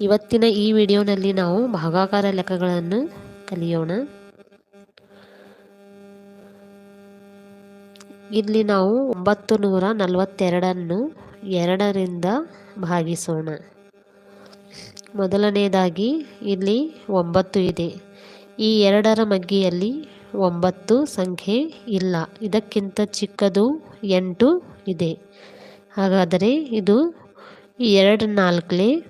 ಇವತ್ತಿನ ಈ ವಿಡಿಯೋನಲ್ಲಿ ನಾವು ಭಾಗಾಕಾರ ಲೆಕ್ಕಗಳನ್ನು ಕಲಿಯೋಣ. ಇಲ್ಲಿ ನಾವು ಒಂಬತ್ತು ನೂರ ನಲವತ್ತೆರಡನ್ನು ಎರಡರಿಂದ ಭಾಗಿಸೋಣ. ಮೊದಲನೆಯದಾಗಿ ಇಲ್ಲಿ ಒಂಬತ್ತು ಇದೆ. ಈ ಎರಡರ ಮಗ್ಗಿಯಲ್ಲಿ ಒಂಬತ್ತು ಸಂಖ್ಯೆ ಇಲ್ಲ. ಇದಕ್ಕಿಂತ ಚಿಕ್ಕದು ಎಂಟು ಇದೆ. ಹಾಗಾದರೆ ಇದು ಎರಡು ನಾಲ್ಕಲಿ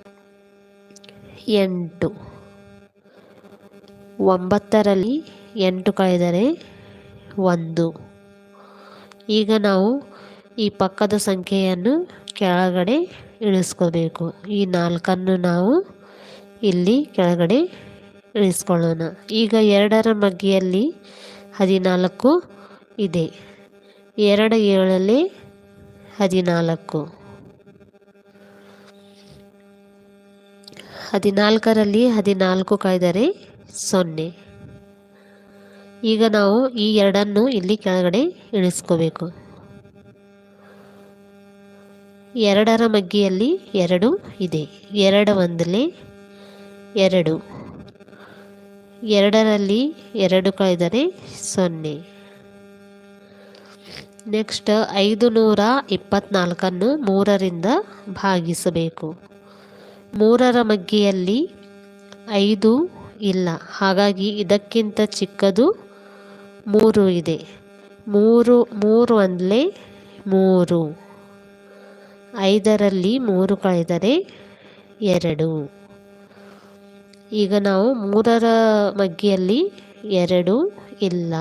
ಎಂಟು. ಒಂಬತ್ತರಲ್ಲಿ ಎಂಟು ಕಳೆದರೆ ಒಂದು. ಈಗ ನಾವು ಈ ಪಕ್ಕದ ಸಂಖ್ಯೆಯನ್ನು ಕೆಳಗಡೆ ಇಳಿಸ್ಕೋಬೇಕು. ಈ ನಾಲ್ಕನ್ನು ನಾವು ಇಲ್ಲಿ ಕೆಳಗಡೆ ಇಳಿಸ್ಕೊಳ್ಳೋಣ. ಈಗ ಎರಡರ ಮಗ್ಗಿಯಲ್ಲಿ ಹದಿನಾಲ್ಕು ಇದೆ. ಎರಡು ಏಳಲ್ಲಿ ಹದಿನಾಲ್ಕು. ಹದಿನಾಲ್ಕರಲ್ಲಿ ಹದಿನಾಲ್ಕು ಕಳೆದರೆ ಸೊನ್ನೆ. ಈಗ ನಾವು ಈ ಎರಡನ್ನು ಇಲ್ಲಿ ಕೆಳಗಡೆ ಇಳಿಸ್ಕೋಬೇಕು ಎರಡರ ಮಗ್ಗಿಯಲ್ಲಿ ಎರಡು ಇದೆ. ಎರಡು ಒಂದಲೇ ಎರಡು. ಎರಡರಲ್ಲಿ ಎರಡು ಕಳೆದರೆ ಸೊನ್ನೆ. ನೆಕ್ಸ್ಟ್ ಐದು ನೂರ ಇಪ್ಪತ್ತ್ನಾಲ್ಕನ್ನು ಮೂರರಿಂದ ಭಾಗಿಸಬೇಕು. ಮೂರರ ಮಗ್ಗಿಯಲ್ಲಿ ಐದು ಇಲ್ಲ. ಹಾಗಾಗಿ ಇದಕ್ಕಿಂತ ಚಿಕ್ಕದು ಮೂರು ಇದೆ. ಮೂರು ಮೂರು ಅಂದಲೇ ಮೂರು. ಐದರಲ್ಲಿ ಮೂರು ಕಳೆದರೆ ಎರಡು. ಈಗ ನಾವು ಮೂರರ ಮಗ್ಗಿಯಲ್ಲಿ ಎರಡು ಇಲ್ಲ.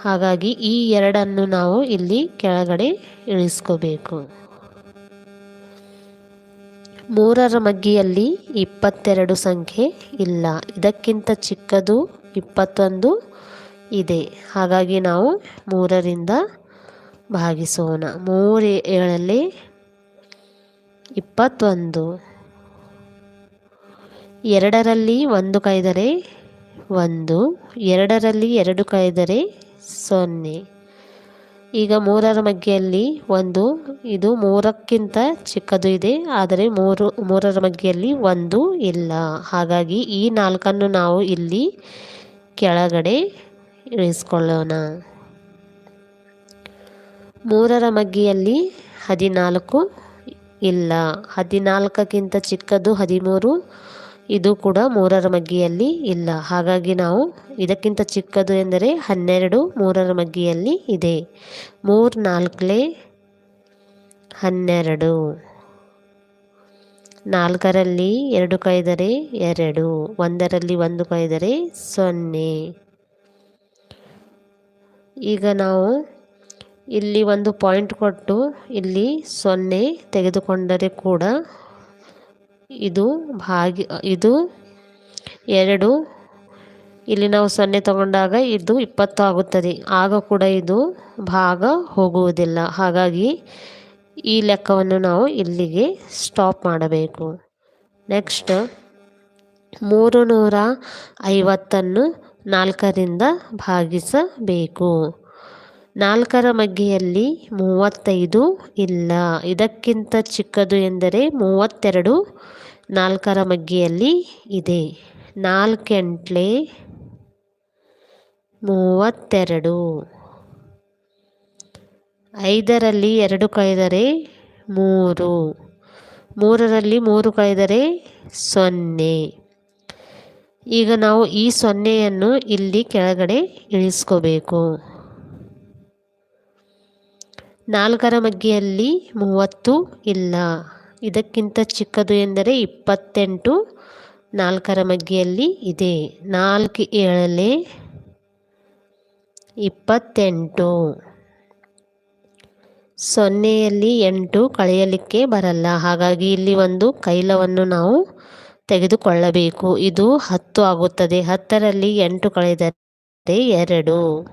ಹಾಗಾಗಿ ಈ ಎರಡನ್ನು ನಾವು ಇಲ್ಲಿ ಕೆಳಗಡೆ ಇಳಿಸ್ಕೋಬೇಕು. ಮೂರರ ಮಗ್ಗಿಯಲ್ಲಿ ಇಪ್ಪತ್ತೆರಡು ಸಂಖ್ಯೆ ಇಲ್ಲ. ಇದಕ್ಕಿಂತ ಚಿಕ್ಕದು ಇಪ್ಪತ್ತೊಂದು ಇದೆ. ಹಾಗಾಗಿ ನಾವು ಮೂರರಿಂದ ಭಾಗಿಸೋಣ. ಮೂರು ಏಳಲ್ಲಿ ಇಪ್ಪತ್ತೊಂದು. ಎರಡರಲ್ಲಿ ಒಂದು ಕಾಯ್ದರೆ ಒಂದು. ಎರಡರಲ್ಲಿ ಎರಡು ಕಾಯ್ದರೆ ಸೊನ್ನೆ. ಈಗ ಮೂರರ ಮಗ್ಗಿಯಲ್ಲಿ ಒಂದು, ಇದು ಮೂರಕ್ಕಿಂತ ಚಿಕ್ಕದು ಇದೆ, ಆದರೆ ಮೂರು, ಮೂರರ ಮಗ್ಗಿಯಲ್ಲಿ ಒಂದು ಇಲ್ಲ. ಹಾಗಾಗಿ ಈ ನಾಲ್ಕನ್ನು ನಾವು ಇಲ್ಲಿ ಕೆಳಗಡೆ ಇಳಿಸ್ಕೊಳ್ಳೋಣ ಮೂರರ ಮಗ್ಗಿಯಲ್ಲಿ ಹದಿನಾಲ್ಕು ಇಲ್ಲ. ಹದಿನಾಲ್ಕಕ್ಕಿಂತ ಚಿಕ್ಕದು ಹದಿಮೂರು ಇದು ಕೂಡ ಮೂರರ ಮಗ್ಗಿಯಲ್ಲಿ ಇಲ್ಲ. ಹಾಗಾಗಿ ನಾವು ಇದಕ್ಕಿಂತ ಚಿಕ್ಕದು ಎಂದರೆ ಹನ್ನೆರಡು ಮೂರರ ಮಗ್ಗಿಯಲ್ಲಿ ಇದೆ. ಮೂರು ನಾಲ್ಕಲೇ ಹನ್ನೆರಡು. ನಾಲ್ಕರಲ್ಲಿ ಎರಡು ಕೈದರೆ ಎರಡು. ಒಂದರಲ್ಲಿ ಒಂದು ಕೈದರೆ ಸೊನ್ನೆ. ಈಗ ನಾವು ಇಲ್ಲಿ ಒಂದು ಪಾಯಿಂಟ್ ಕೊಟ್ಟು ಇಲ್ಲಿ ಸೊನ್ನೆ ತೆಗೆದುಕೊಂಡರೆ ಕೂಡ ಇದು ಭಾಗಿ, ಇದು ಎರಡು. ಇಲ್ಲಿ ನಾವು ಸೊನ್ನೆ ತಗೊಂಡಾಗ ಇದು ಇಪ್ಪತ್ತು ಆಗುತ್ತದೆ. ಆಗ ಕೂಡ ಇದು ಭಾಗ ಹೋಗುವುದಿಲ್ಲ. ಹಾಗಾಗಿ ಈ ಲೆಕ್ಕವನ್ನು ನಾವು ಇಲ್ಲಿಗೆ ಸ್ಟಾಪ್ ಮಾಡಬೇಕು. ನೆಕ್ಸ್ಟ್ ಮೂರು ನೂರ ಐವತ್ತನ್ನು ನಾಲ್ಕರಿಂದ ಭಾಗಿಸಬೇಕು. ನಾಲ್ಕರ ಮಗ್ಗಿಯಲ್ಲಿ ಮೂವತ್ತೈದು ಇಲ್ಲ. ಇದಕ್ಕಿಂತ ಚಿಕ್ಕದು ಎಂದರೆ ಮೂವತ್ತೆರಡು ನಾಲ್ಕರ ಮಗ್ಗಿಯಲ್ಲಿ ಇದೆ. ನಾಲ್ಕೆಂಟ್ಲೆ ಮೂವತ್ತೆರಡು. ಐದರಲ್ಲಿ ಎರಡು ಕೈದರೆ ಮೂರು. ಮೂರರಲ್ಲಿ ಮೂರು ಕೈದರೆ ಸೊನ್ನೆ. ಈಗ ನಾವು ಈ ಸೊನ್ನೆಯನ್ನು ಇಲ್ಲಿ ಕೆಳಗಡೆ ಇಳಿಸ್ಕೋಬೇಕು. ನಾಲ್ಕರ ಮಗ್ಗಿಯಲ್ಲಿ ಮೂವತ್ತು ಇಲ್ಲ. ಇದಕ್ಕಿಂತ ಚಿಕ್ಕದು ಎಂದರೆ ಇಪ್ಪತ್ತೆಂಟು, ನಾಲ್ಕರ ಮಗ್ಗಿಯಲ್ಲಿ ಇದೆ. ನಾಲ್ಕು ಏಳಲೆ ಇಪ್ಪತ್ತೆಂಟು. ಸೊನ್ನೆಯಲ್ಲಿ ಎಂಟು ಕಳೆಯಲಿಕ್ಕೆ ಬರಲ್ಲ. ಹಾಗಾಗಿ ಇಲ್ಲಿ ಒಂದು ಕೈಲವನ್ನು ನಾವು ತೆಗೆದುಕೊಳ್ಳಬೇಕು. ಇದು ಹತ್ತು ಆಗುತ್ತದೆ. ಹತ್ತರಲ್ಲಿ ಎಂಟು ಕಳೆದರೆ ಎರಡು.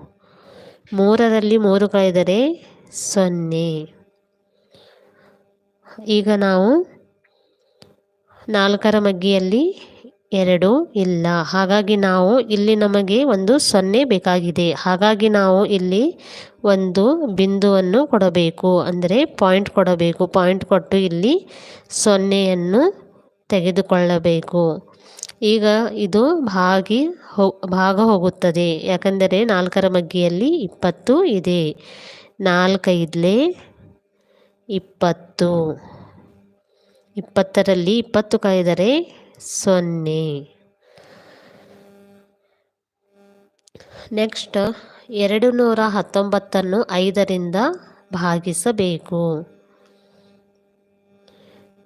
ಮೂರರಲ್ಲಿ ಮೂರು ಕಳೆದರೆ ಸೊನ್ನೆ. ಈಗ ನಾವು ನಾಲ್ಕರ ಮಗ್ಗಿಯಲ್ಲಿ ಎರಡು ಇಲ್ಲ. ಹಾಗಾಗಿ ನಾವು ಇಲ್ಲಿ ನಮಗೆ ಒಂದು ಸೊನ್ನೆ ಬೇಕಾಗಿದೆ. ಹಾಗಾಗಿ ನಾವು ಇಲ್ಲಿ ಒಂದು ಬಿಂದುವನ್ನು ಕೊಡಬೇಕು. ಅಂದರೆ ಪಾಯಿಂಟ್ ಕೊಡಬೇಕು. ಪಾಯಿಂಟ್ ಕೊಟ್ಟು ಇಲ್ಲಿ ಸೊನ್ನೆಯನ್ನು ತೆಗೆದುಕೊಳ್ಳಬೇಕು. ಈಗ ಇದು ಭಾಗಿ ಹೋ, ಭಾಗ ಹೋಗುತ್ತದೆ. ಯಾಕಂದರೆ ನಾಲ್ಕರ ಮಗ್ಗಿಯಲ್ಲಿ ಇಪ್ಪತ್ತು ಇದೆ. ನಾಲ್ಕೈದಲೇ ಇಪ್ಪತ್ತು. ಇಪ್ಪತ್ತರಲ್ಲಿ ಇಪ್ಪತ್ತು ಕಾಯ್ದರೆ ಸೊನ್ನೆ. ನೆಕ್ಸ್ಟ್ ಎರಡು ನೂರ ಹತ್ತೊಂಬತ್ತನ್ನು ಐದರಿಂದ ಭಾಗಿಸಬೇಕು.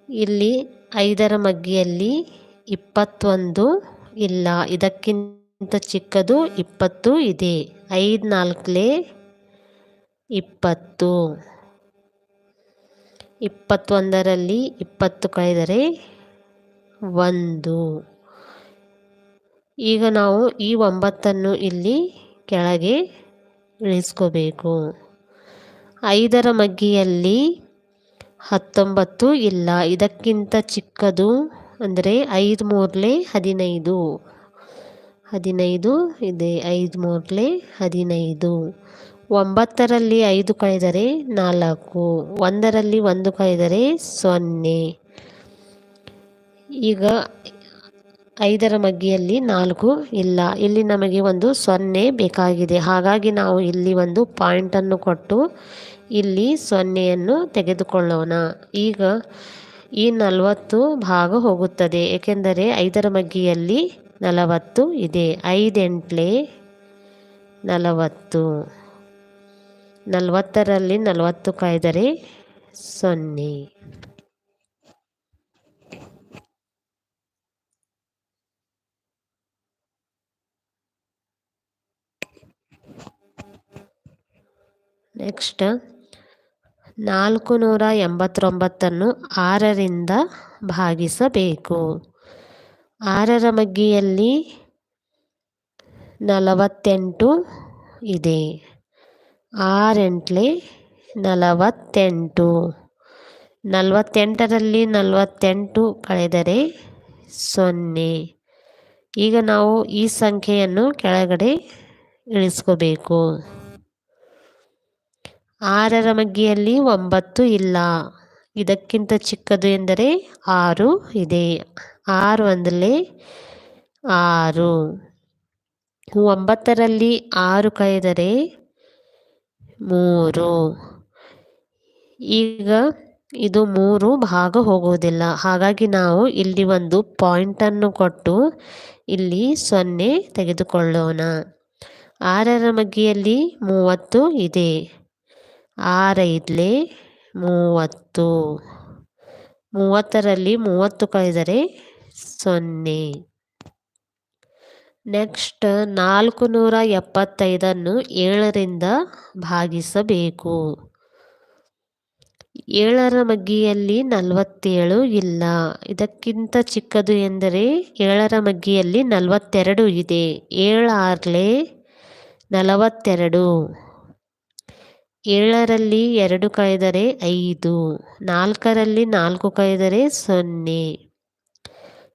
ಇಲ್ಲಿ ಐದರ ಮಗ್ಗಿಯಲ್ಲಿ ಇಪ್ಪತ್ತೊಂದು ಇಲ್ಲ. ಇದಕ್ಕಿಂತ ಚಿಕ್ಕದು ಇಪ್ಪತ್ತು ಇದೆ. ಐದು ನಾಲ್ಕಲೇ ಇಪ್ಪತ್ತು. ಇಪ್ಪತ್ತೊಂದರಲ್ಲಿ ಇಪ್ಪತ್ತು ಕಳೆದರೆ ಒಂದು. ಈಗ ನಾವು ಈ ಒಂಬತ್ತನ್ನು ಇಲ್ಲಿ ಕೆಳಗೆ ಇಳಿಸ್ಕೋಬೇಕು. ಐದರ ಮಗ್ಗಿಯಲ್ಲಿ ಹತ್ತೊಂಬತ್ತು ಇಲ್ಲ. ಇದಕ್ಕಿಂತ ಚಿಕ್ಕದು ಅಂದರೆ ಐದು ಮೂರಲೆ ಹದಿನೈದು. ಹದಿನೈದು ಇದೆ. ಐದು ಮೂರಲೆ ಹದಿನೈದು. ಒಂಬತ್ತರಲ್ಲಿ ಐದು ಕಳೆದರೆ ನಾಲ್ಕು, ಒಂದರಲ್ಲಿ ಒಂದು ಕಳೆದರೆ ಸೊನ್ನೆ. ಈಗ ಐದರ ಮಗ್ಗಿಯಲ್ಲಿ ನಾಲ್ಕು ಇಲ್ಲ. ಇಲ್ಲಿ ನಮಗೆ ಒಂದು ಸೊನ್ನೆ ಬೇಕಾಗಿದೆ. ಹಾಗಾಗಿ ನಾವು ಇಲ್ಲಿ ಒಂದು ಪಾಯಿಂಟನ್ನು ಕೊಟ್ಟು ಇಲ್ಲಿ ಸೊನ್ನೆಯನ್ನು ತೆಗೆದುಕೊಳ್ಳೋಣ. ಈಗ ಈ ನಲವತ್ತು ಭಾಗ ಹೋಗುತ್ತದೆ. ಏಕೆಂದರೆ ಐದರ ಮಗ್ಗಿಯಲ್ಲಿ ನಲವತ್ತು ಇದೆ. ಐದೆಂಟ್ಲೆ ನಲವತ್ತು. ನಲವತ್ತರಲ್ಲಿ ನಲವತ್ತು ಕಾಯ್ದರೆ ಸೊನ್ನೆ. ನೆಕ್ಸ್ಟ್ ನಾಲ್ಕು ನೂರ ಎಂಬತ್ತೊಂಬತ್ತನ್ನು ಆರರಿಂದ ಭಾಗಿಸಬೇಕು. ಆರರ ಮಗ್ಗಿಯಲ್ಲಿ ನಲವತ್ತೆಂಟು ಇದೆ. ಆರೆಂಟ್ಲೆ ನಲವತ್ತೆಂಟು. ನಲವತ್ತೆಂಟರಲ್ಲಿ ನಲವತ್ತೆಂಟು ಕಳೆದರೆ ಸೊನ್ನೆ. ಈಗ ನಾವು ಈ ಸಂಖ್ಯೆಯನ್ನು ಕೆಳಗಡೆ ಇಳಿಸ್ಕೋಬೇಕು. ಆರರ ಮಗ್ಗಿಯಲ್ಲಿ ಒಂಬತ್ತು ಇಲ್ಲ. ಇದಕ್ಕಿಂತ ಚಿಕ್ಕದು ಎಂದರೆ ಆರು ಇದೆ. ಆರು ಅಂದಲೆ ಆರು. ಒಂಬತ್ತರಲ್ಲಿ ಆರು ಕಳೆದರೆ ಮೂರು. ಈಗ ಇದು ಮೂರು ಭಾಗ ಹೋಗುವುದಿಲ್ಲ. ಹಾಗಾಗಿ ನಾವು ಇಲ್ಲಿ ಒಂದು ಪಾಯಿಂಟನ್ನು ಕೊಟ್ಟು ಇಲ್ಲಿ ಸೊನ್ನೆ ತೆಗೆದುಕೊಳ್ಳೋಣ. ಆರರ ಮಗ್ಗಿಯಲ್ಲಿ ಮೂವತ್ತು ಇದೆ. ಆರೈದ್ಲೆ ಮೂವತ್ತು. ಮೂವತ್ತರಲ್ಲಿ ಮೂವತ್ತು ಕಳೆದರೆ ಸೊನ್ನೆ. ನೆಕ್ಸ್ಟ್ ನಾಲ್ಕು ನೂರ ಎಪ್ಪತ್ತೈದನ್ನು ಏಳರಿಂದ ಭಾಗಿಸಬೇಕು. ಏಳರ ಮಗ್ಗಿಯಲ್ಲಿ ನಲವತ್ತೇಳು ಇಲ್ಲ. ಇದಕ್ಕಿಂತ ಚಿಕ್ಕದು ಎಂದರೆ ಏಳರ ಮಗ್ಗಿಯಲ್ಲಿ ನಲವತ್ತೆರಡು ಇದೆ. ಏಳಾರ್ಲೆ ನಲವತ್ತೆರಡು. ಏಳರಲ್ಲಿ ಎರಡು ಕಳೆದರೆ ಐದು. ನಾಲ್ಕರಲ್ಲಿ ನಾಲ್ಕು ಕಳೆದರೆ ಸೊನ್ನೆ.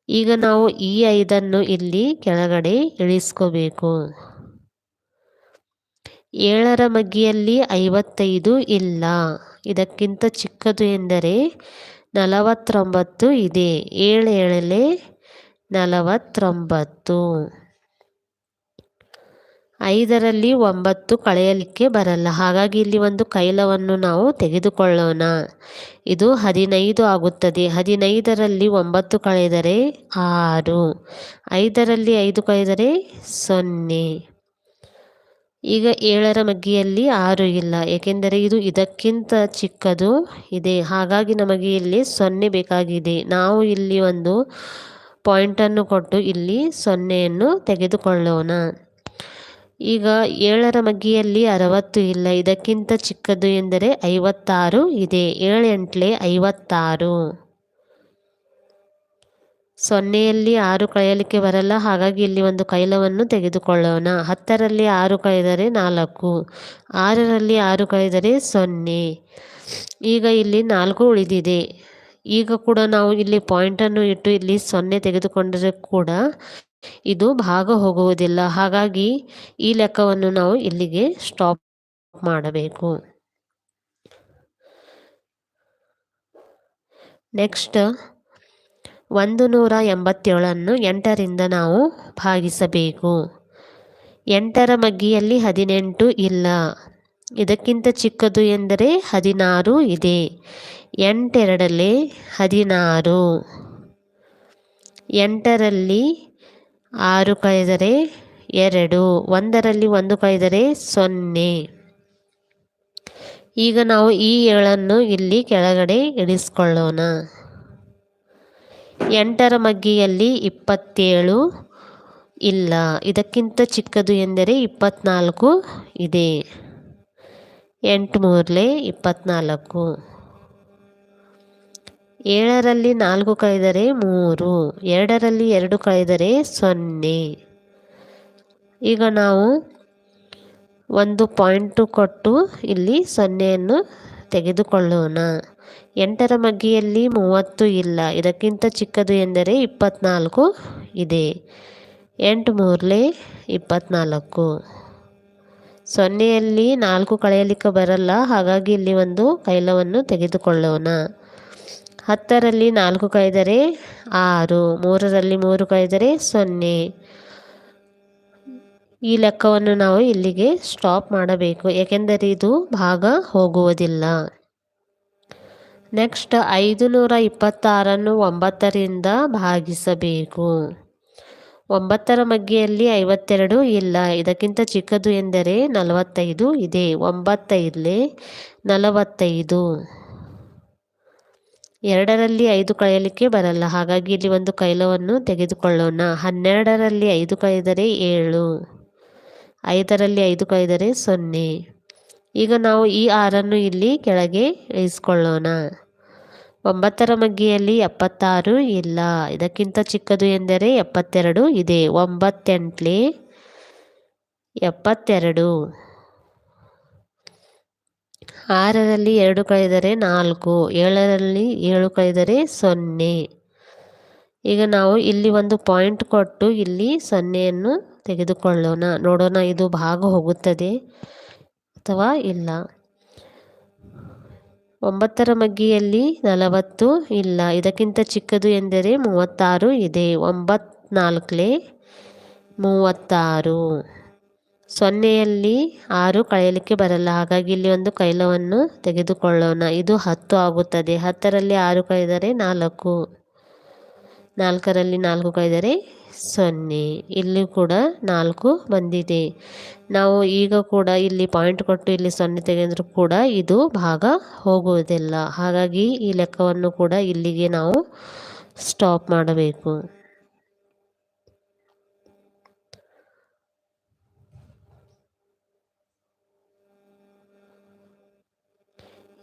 ಈಗ ನಾವು ಈ ಐದನ್ನು ಇಲ್ಲಿ ಕೆಳಗಡೆ ಇಳಿಸ್ಕೋಬೇಕು. ಏಳರ ಮಗ್ಗಿಯಲ್ಲಿ ಐವತ್ತೈದು ಇಲ್ಲ. ಇದಕ್ಕಿಂತ ಚಿಕ್ಕದು ಎಂದರೆ ನಲವತ್ತೊಂಬತ್ತು ಇದೆ. ಏಳು ಏಳಲೆ ನಲವತ್ತೊಂಬತ್ತು. ಐದರಲ್ಲಿ ಒಂಬತ್ತು ಕಳೆಯಲಿಕ್ಕೆ ಬರಲ್ಲ. ಹಾಗಾಗಿ ಇಲ್ಲಿ ಒಂದು ಕೈಲವನ್ನು ನಾವು ತೆಗೆದುಕೊಳ್ಳೋಣ. ಇದು ಹದಿನೈದು ಆಗುತ್ತದೆ. ಹದಿನೈದರಲ್ಲಿ ಒಂಬತ್ತು ಕಳೆದರೆ ಆರು. ಐದರಲ್ಲಿ ಐದು ಕಳೆದರೆ ಸೊನ್ನೆ. ಈಗ ಏಳರ ಮಗ್ಗಿಯಲ್ಲಿ ಆರು ಇಲ್ಲ. ಏಕೆಂದರೆ ಇದು ಇದಕ್ಕಿಂತ ಚಿಕ್ಕದು ಇದೆ. ಹಾಗಾಗಿ ನಮಗೆ ಇಲ್ಲಿ ಸೊನ್ನೆ ಬೇಕಾಗಿದೆ. ನಾವು ಇಲ್ಲಿ ಒಂದು ಪಾಯಿಂಟನ್ನು ಕೊಟ್ಟು ಇಲ್ಲಿ ಸೊನ್ನೆಯನ್ನು ತೆಗೆದುಕೊಳ್ಳೋಣ. ಈಗ ಏಳರ ಮಗ್ಗಿಯಲ್ಲಿ ಅರವತ್ತು ಇಲ್ಲ. ಇದಕ್ಕಿಂತ ಚಿಕ್ಕದು ಎಂದರೆ ಐವತ್ತಾರು ಇದೆ. ಏಳು ಎಂಟ್ಲೆ ಐವತ್ತಾರು. ಸೊನ್ನೆಯಲ್ಲಿ ಆರು ಕಳೆಯಲಿಕ್ಕೆ ಬರಲ್ಲ. ಹಾಗಾಗಿ ಇಲ್ಲಿ ಒಂದು ಕೈಲವನ್ನು ತೆಗೆದುಕೊಳ್ಳೋಣ. ಹತ್ತರಲ್ಲಿ ಆರು ಕಳೆದರೆ ನಾಲ್ಕು. ಆರರಲ್ಲಿ ಆರು ಕಳೆದರೆ ಸೊನ್ನೆ. ಈಗ ಇಲ್ಲಿ ನಾಲ್ಕು ಉಳಿದಿದೆ. ಈಗ ಕೂಡ ನಾವು ಇಲ್ಲಿ ಪಾಯಿಂಟನ್ನು ಇಟ್ಟು ಇಲ್ಲಿ ಸೊನ್ನೆ ತೆಗೆದುಕೊಂಡರೆ ಕೂಡ ಇದು ಭಾಗ ಹೋಗುವುದಿಲ್ಲ. ಹಾಗಾಗಿ ಈ ಲೆಕ್ಕವನ್ನು ನಾವು ಇಲ್ಲಿಗೆ ಸ್ಟಾಪ್ ಮಾಡಬೇಕು. ನೆಕ್ಸ್ಟ್ ಒಂದು ನೂರ ಎಂಬತ್ತೇಳನ್ನು ಎಂಟರಿಂದ ನಾವು ಭಾಗಿಸಬೇಕು. ಎಂಟರ ಮಗ್ಗಿಯಲ್ಲಿ ಹದಿನೆಂಟು ಇಲ್ಲ. ಇದಕ್ಕಿಂತ ಚಿಕ್ಕದು ಎಂದರೆ ಹದಿನಾರು ಇದೆ. ಎಂಟೆರಡಲ್ಲಿ ಹದಿನಾರು. ಎಂಟರಲ್ಲಿ ಆರು ಕಳೆದರೆ ಎರಡು. ಒಂದರಲ್ಲಿ ಒಂದು ಕಳೆದರೆ ಸೊನ್ನೆ. ಈಗ ನಾವು ಈ ಏಳನ್ನು ಇಲ್ಲಿ ಕೆಳಗಡೆ ಇಳಿಸ್ಕೊಳ್ಳೋಣ. ಎಂಟರ ಮಗ್ಗಿಯಲ್ಲಿ ಇಪ್ಪತ್ತೇಳು ಇಲ್ಲ. ಇದಕ್ಕಿಂತ ಚಿಕ್ಕದು ಎಂದರೆ ಇಪ್ಪತ್ನಾಲ್ಕು ಇದೆ. ಎಂಟು ಮೂರಲೆ ಇಪ್ಪತ್ನಾಲ್ಕು. ಏಳರಲ್ಲಿ ನಾಲ್ಕು ಕಳೆದರೆ ಮೂರು, ಎರಡರಲ್ಲಿ ಎರಡು ಕಳೆದರೆ ಸೊನ್ನೆ. ಈಗ ನಾವು ಒಂದು ಪಾಯಿಂಟು ಕೊಟ್ಟು ಇಲ್ಲಿ ಸೊನ್ನೆಯನ್ನು ತೆಗೆದುಕೊಳ್ಳೋಣ. ಎಂಟರ ಮಗ್ಗಿಯಲ್ಲಿ ಮೂವತ್ತು ಇಲ್ಲ. ಇದಕ್ಕಿಂತ ಚಿಕ್ಕದು ಎಂದರೆ ಇಪ್ಪತ್ನಾಲ್ಕು ಇದೆ. ಎಂಟು ಮೂರಲೆ ಇಪ್ಪತ್ನಾಲ್ಕು. ಸೊನ್ನೆಯಲ್ಲಿ ನಾಲ್ಕು ಕಳೆಯಲಿಕ್ಕೆ ಬರಲ್ಲ, ಹಾಗಾಗಿ ಇಲ್ಲಿ ಒಂದು ಕೈಲವನ್ನು ತೆಗೆದುಕೊಳ್ಳೋಣ. ಹತ್ತರಲ್ಲಿ ನಾಲ್ಕು ಕೈದರೆ ಆರು, ಮೂರರಲ್ಲಿ ಮೂರು ಕೈದರೆ ಸೊನ್ನೆ. ಈ ಲೆಕ್ಕವನ್ನು ನಾವು ಇಲ್ಲಿಗೆ ಸ್ಟಾಪ್ ಮಾಡಬೇಕು, ಏಕೆಂದರೆ ಇದು ಭಾಗ ಹೋಗುವುದಿಲ್ಲ. ನೆಕ್ಸ್ಟ್ ಐದು ನೂರ ಇಪ್ಪತ್ತಾರನ್ನು ಒಂಬತ್ತರಿಂದ ಭಾಗಿಸಬೇಕು. ಒಂಬತ್ತರ ಮಗ್ಗಿಯಲ್ಲಿ ಐವತ್ತೆರಡು ಇಲ್ಲ. ಇದಕ್ಕಿಂತ ಚಿಕ್ಕದು ಎಂದರೆ ನಲವತ್ತೈದು. ಇದೆ. ಒಂಬತ್ತೈದಲೇ ನಲವತ್ತೈದು. ಎರಡರಲ್ಲಿ ಐದು ಕಳೆಯಲಿಕ್ಕೆ ಬರಲ್ಲ. ಹಾಗಾಗಿ ಇಲ್ಲಿ ಒಂದು ಕೈಲವನ್ನು ತೆಗೆದುಕೊಳ್ಳೋಣ. ಹನ್ನೆರಡರಲ್ಲಿ ಐದು ಕಳೆದರೆ ಏಳು. ಐದರಲ್ಲಿ ಐದು ಕಳೆದರೆ ಸೊನ್ನೆ. ಈಗ ನಾವು ಈ ಆರನ್ನು ಇಲ್ಲಿ ಕೆಳಗೆ ಇಳಿಸ್ಕೊಳ್ಳೋಣ ಒಂಬತ್ತರ ಮಗ್ಗಿಯಲ್ಲಿ ಎಪ್ಪತ್ತಾರು ಇಲ್ಲ. ಇದಕ್ಕಿಂತ ಚಿಕ್ಕದು ಎಂದರೆ ಎಪ್ಪತ್ತೆರಡು. ಇದೆ. ಒಂಬತ್ತೆಂಟ್ಲಿ ಎಪ್ಪತ್ತೆರಡು. ಆರರಲ್ಲಿ ಎರಡು ಕಳೆದರೆ ನಾಲ್ಕು. ಏಳರಲ್ಲಿ ಏಳು ಕಳೆದರೆ ಸೊನ್ನೆ. ಈಗ ನಾವು ಇಲ್ಲಿ ಒಂದು ಪಾಯಿಂಟ್ ಕೊಟ್ಟು ಇಲ್ಲಿ ಸೊನ್ನೆಯನ್ನು ತೆಗೆದುಕೊಳ್ಳೋಣ. ನೋಡೋಣ, ಇದು ಭಾಗ ಹೋಗುತ್ತದೆ ಅಥವಾ ಇಲ್ಲ. ಒಂಬತ್ತರ ಮಗ್ಗಿಯಲ್ಲಿ ನಲವತ್ತು ಇಲ್ಲ. ಇದಕ್ಕಿಂತ ಚಿಕ್ಕದು ಎಂದರೆ ಮೂವತ್ತಾರು ಇದೆ. ಒಂಬತ್ನಾಲ್ಕಲೇ ಮೂವತ್ತಾರು. ಸೊನ್ನೆಯಲ್ಲಿ ಆರು ಕಳೆಯಲಿಕ್ಕೆ ಬರಲ್ಲ. ಹಾಗಾಗಿ ಇಲ್ಲಿ ಒಂದು ಕೈಲವನ್ನು ತೆಗೆದುಕೊಳ್ಳೋಣ. ಇದು ಹತ್ತು ಆಗುತ್ತದೆ. ಹತ್ತರಲ್ಲಿ ಆರು ಕಳೆದರೆ ನಾಲ್ಕು. ನಾಲ್ಕರಲ್ಲಿ ನಾಲ್ಕು ಕಳೆದರೆ ಸೊನ್ನೆ. ಇಲ್ಲಿ ಕೂಡ ನಾಲ್ಕು ಬಂದಿದೆ. ನಾವು ಈಗ ಕೂಡ ಇಲ್ಲಿ ಪಾಯಿಂಟ್ ಕೊಟ್ಟು ಇಲ್ಲಿ ಸೊನ್ನೆ ತೆಗೆದರೂ ಕೂಡ ಇದು ಭಾಗ ಹೋಗುವುದಿಲ್ಲ. ಹಾಗಾಗಿ ಈ ಲೆಕ್ಕವನ್ನು ಕೂಡ ಇಲ್ಲಿಗೆ ನಾವು ಸ್ಟಾಪ್ ಮಾಡಬೇಕು.